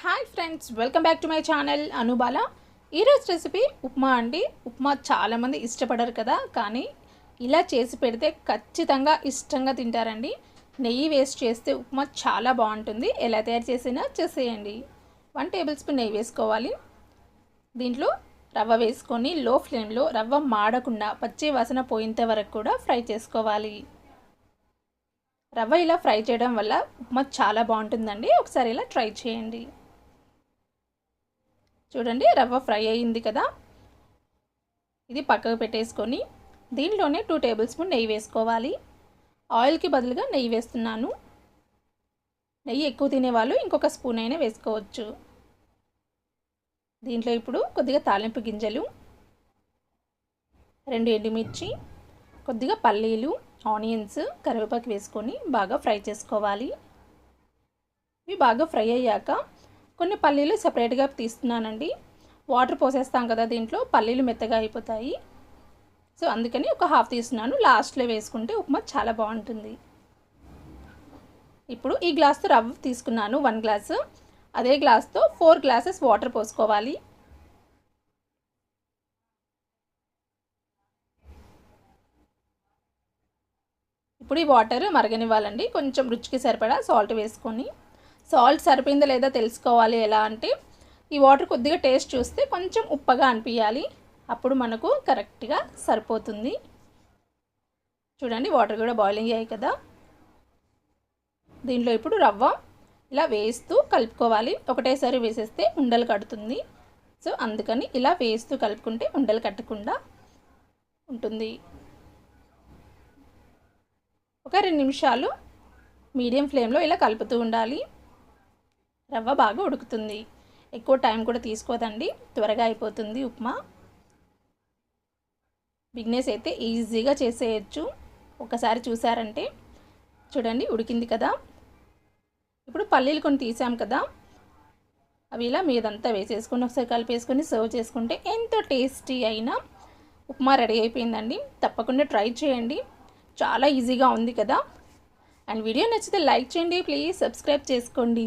Hi friends welcome back to my channel Anubala ఈరోజు recipe upma అండి. ఉప్మా చాలామంది ఇష్టపడరు కదా కానీ ఇలా చేసి పెడితే ఖచ్చితంగా ఇష్టంగా తింటారండి. నెయ్యి వేస్ట్ చేస్తే ఉప్మా చాలా బాగుంటుంది. ఎలా తయారు చేసినా చేసేయండి. వన్ టేబుల్ స్పూన్ నెయ్యి వేసుకోవాలి. దీంట్లో రవ్వ వేసుకొని లో ఫ్లేమ్లో రవ్వ మాడకుండా పచ్చి వాసన పోయేంత వరకు కూడా ఫ్రై చేసుకోవాలి. రవ్వ ఇలా ఫ్రై చేయడం వల్ల ఉప్మా చాలా బాగుంటుందండి. ఒకసారి ఇలా ట్రై చేయండి. చూడండి రవ్వ ఫ్రై అయ్యింది కదా. ఇది పక్కకు పెట్టేసుకొని దీంట్లోనే టూ టేబుల్ స్పూన్ నెయ్యి వేసుకోవాలి. ఆయిల్కి బదులుగా నెయ్యి వేస్తున్నాను. నెయ్యి ఎక్కువ తినేవాళ్ళు ఇంకొక స్పూన్ అయినా వేసుకోవచ్చు. దీంట్లో ఇప్పుడు కొద్దిగా తాలింపు గింజలు రెండు ఎండుమిర్చి కొద్దిగా పల్లీలు ఆనియన్స్ కరివేపాకు వేసుకొని బాగా ఫ్రై చేసుకోవాలి. ఇవి బాగా ఫ్రై అయ్యాక కొన్ని పల్లీలు సపరేట్గా తీస్తున్నానండి. వాటర్ పోసేస్తాం కదా దీంట్లో పల్లీలు మెత్తగా అయిపోతాయి. సో అందుకని ఒక హాఫ్ తీస్తున్నాను. లాస్ట్లో వేసుకుంటే ఉప్మా చాలా బాగుంటుంది. ఇప్పుడు ఈ గ్లాస్తో రవ్వ తీసుకున్నాను వన్ గ్లాసు అదే గ్లాస్తో ఫోర్ గ్లాసెస్ వాటర్ పోసుకోవాలి. ఇప్పుడు ఈ వాటర్ మరగనివ్వాలండి. కొంచెం రుచికి సరిపడా సాల్ట్ వేసుకొని. సాల్ట్ సరిపోయిందా లేదా తెలుసుకోవాలి ఎలా అంటే ఈ వాటర్ కొద్దిగా టేస్ట్ చూస్తే కొంచెం ఉప్పగా అనిపించాలి అప్పుడు మనకు కరెక్ట్గా సరిపోతుంది. చూడండి వాటర్ కూడా బాయిలింగ్ అయ్యాయి కదా. దీంట్లో ఇప్పుడు రవ్వ ఇలా వేస్తూ కలుపుకోవాలి. ఒకటేసారి వేసేస్తే ఉండలు కడుతుంది. సో అందుకని ఇలా వేస్తూ కలుపుకుంటే ఉండలు కట్టకుండా ఉంటుంది. ఒక రెండు నిమిషాలు మీడియం ఫ్లేమ్లో ఇలా కలుపుతూ ఉండాలి. రవ్వ బాగా ఉడుకుతుంది. ఎక్కువ టైం కూడా తీసుకోదండి. త్వరగా అయిపోతుంది ఉప్మా. బిగ్నెస్ అయితే ఈజీగా చేసేయచ్చు. ఒకసారి చూసారంటే చూడండి ఉడికింది కదా. ఇప్పుడు పల్లీలు కొన్ని తీసాం కదా. అవి ఇలా మీదంతా వేసేసుకొని ఒకసారి కలిపేసుకొని సర్వ్ చేసుకుంటే ఎంతో టేస్టీ అయిన ఉప్మా రెడీ అయిపోయిందండి. తప్పకుండా ట్రై చేయండి. చాలా ఈజీగా ఉంది కదా. అండ్ వీడియో నచ్చితే లైక్ చేయండి ప్లీజ్ సబ్స్క్రైబ్ చేసుకోండి.